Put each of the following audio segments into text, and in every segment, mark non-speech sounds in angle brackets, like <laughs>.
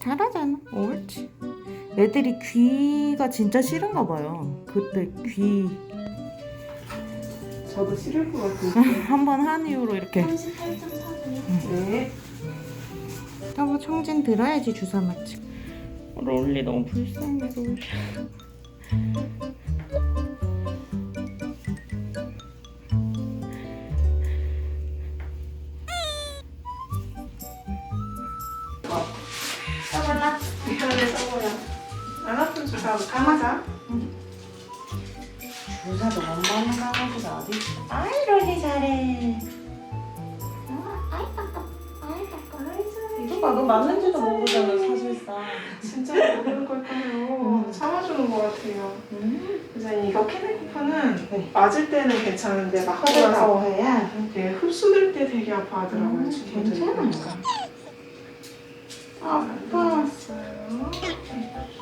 잘하잖아. 옳지. 애들이 귀가 진짜 싫은가 봐요. 그때 귀 저도 싫을 것 같아요. <laughs> 한 번 한 이후로 이렇게 38.4도. 네. 여보 청진 들어야지 주사 맞지. 롤리 너무 불쌍해 롤리. 써볼라? 미안해 서보야. 안 아픈 주사 강하자. 주사도 못 맞는 강아지가 어디? 아이 롤리 잘해. 너 맞는지도 모르잖아 사실상. 진짜 모르는 걸까요? 참아주는 것 같아요. 선생님 이거 키네코프는 네. 맞을 때는 괜찮은데 맞고 나서 해야. 이렇게 흡수될 때 되게 아파하더라고요. 음, 친구들이 괜찮아. 보니까. 아파.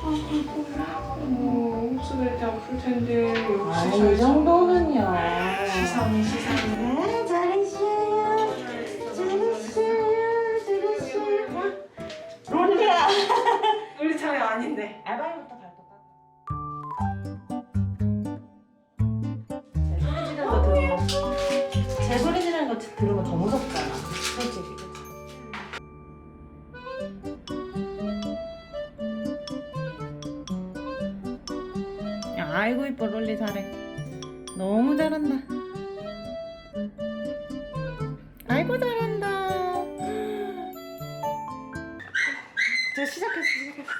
어, 흡수될 때 아플 텐데 역시 아이 잘 정도는요. 시상이 시상이. 네, 아닌데. 알바이부터 발톱 깎아. 제소리 지르는 거 들으면 제 소리 지르는 거 들으면 더 무섭잖아. 솔직히. 야, 아이고 이뻐 롤리 잘해. 너무 잘한다. 아이고 잘한다. 저 시작했어 시작했어.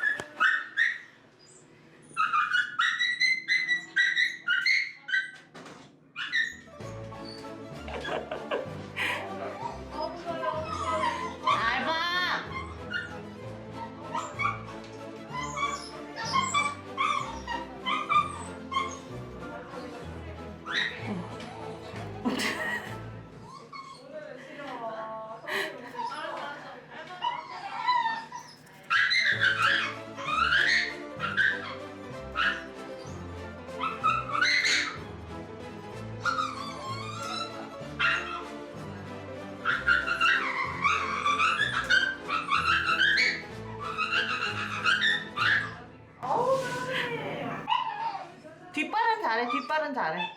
뒷발은 잘해. 뒷발은 잘해.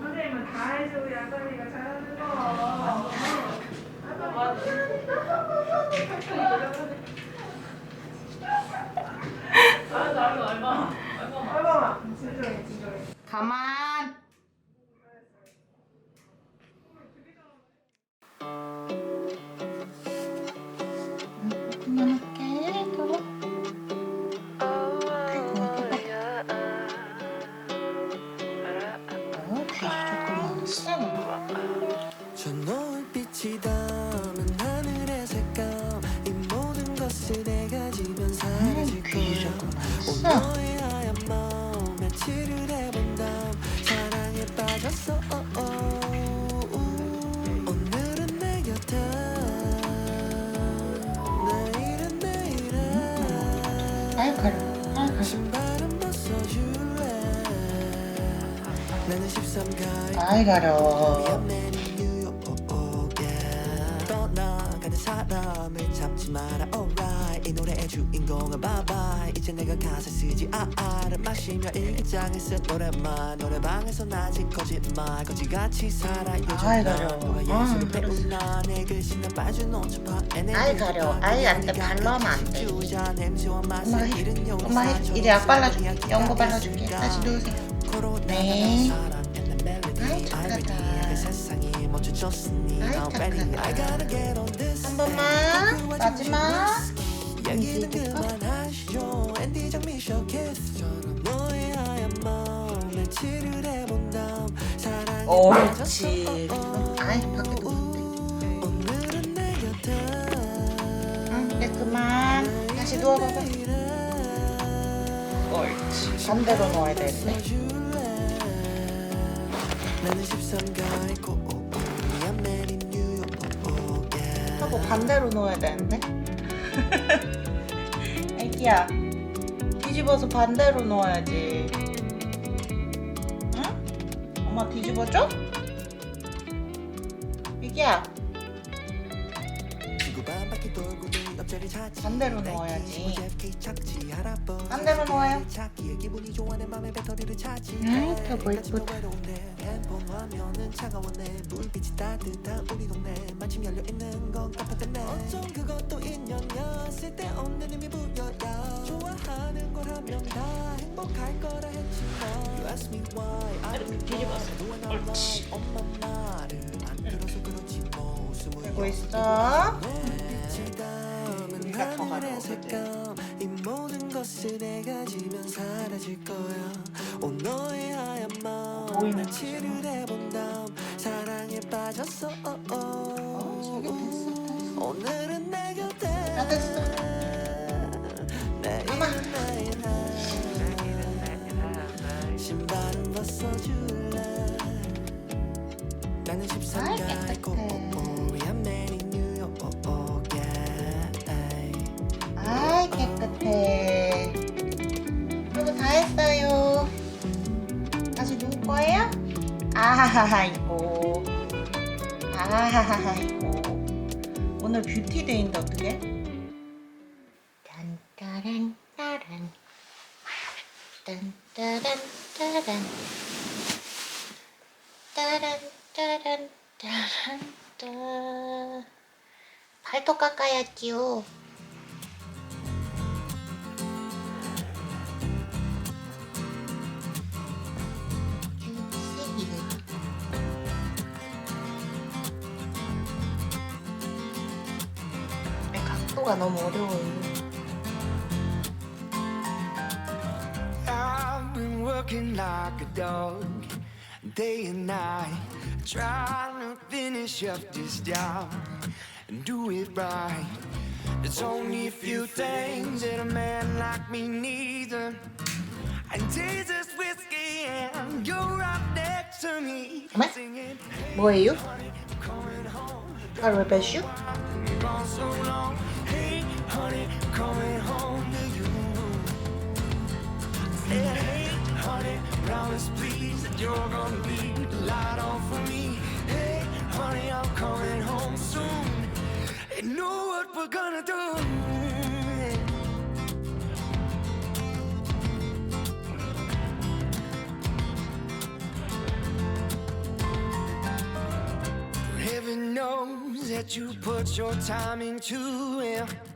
선생님은 다 해주고 야선이가 잘하는 거. 아이 가려. 아이 가려. 신발은 벗어줄래 나는 13가에 아이 가려. 떠나가는 사람을 잡지 마라 이 노래의 주인공은 bye 이제 내가 가사 쓰지 아아를 마시며 일기장에 쓴 노래만 노래방에서 낮은 거짓말 거지같이 살아 요즘 아이, 난 가려. 너가 아, 예술을 그랬어. 배우나 내 글씨는 빠져놓은 척봐 아이, 가려. 아이, 안 돼. 발로 하면 안 돼. 엄마. 이제 약 발라줄게. 연고 발라줄게. 다시 누우세요. 네. 아이, 착하다. 아이, 착하다. 한 번만. 마지막. 얘기는 그만하시죠 앤디 장미쇼 키스처럼 너의 하얀 마음 며칠을 해본 다음. 아이, 밖에 누운데. 오늘은 내 곁에 응, 이제 그만. 다시 누워봐봐. 옳지. 반대로 누워야 되는데. 나는 13가의 고미야 메리 뉴욕 yeah. 하고 반대로 넣어야 되는데? <laughs> 애기야 뒤집어서 반대로 넣어야지 응? 엄마 뒤집어줘? 애기야 찾지 반대로 넣어야지. 할아버지 반대로 넣어요. 저거 가지마 예쁘다. 없는 의미 부여야 좋아하는 걸 하면 다 행복할 거라 했지 뭐 You ask me why I 이렇게 do 뒤집어서. what I 옳지. 엄마 말을 안 들어서 그렇지 뭐. 웃음을 들고 있어? 더 가려워, 이 모든 것을 내가 지면 사라질 거야. 오 너의 하얀 마음 보이는 치를 해본 다음 사랑에 빠졌어. 어, 어, 오늘은 내 곁에. 다 됐어 13가의 깨끗해. 아이 깨끗해. 그리고 다 했어요. 다시 누울 거예요? 아하하이고 아하하이고 오늘 뷰티데이인데 어떡해? 딴따란 따란. 딴따란 따란. 따란 따란 따란 따 발톱 깎아야지요 각도가 너무 어려워요. I've been working like a dog day and night, trying to finish up this job and do it right. There's only a few things that a man like me needs. uh, And Jesus whiskey, and you're right next to me, Come on. singing, 뭐예요? coming home. 아, 레베슈? gone so long. Hey, honey, coming home to you. Said, hey, honey, promise please that you're gonna be light on for me. Hey, honey, I'm coming home soon. And know what we're gonna do. Heaven knows that you put your time into it.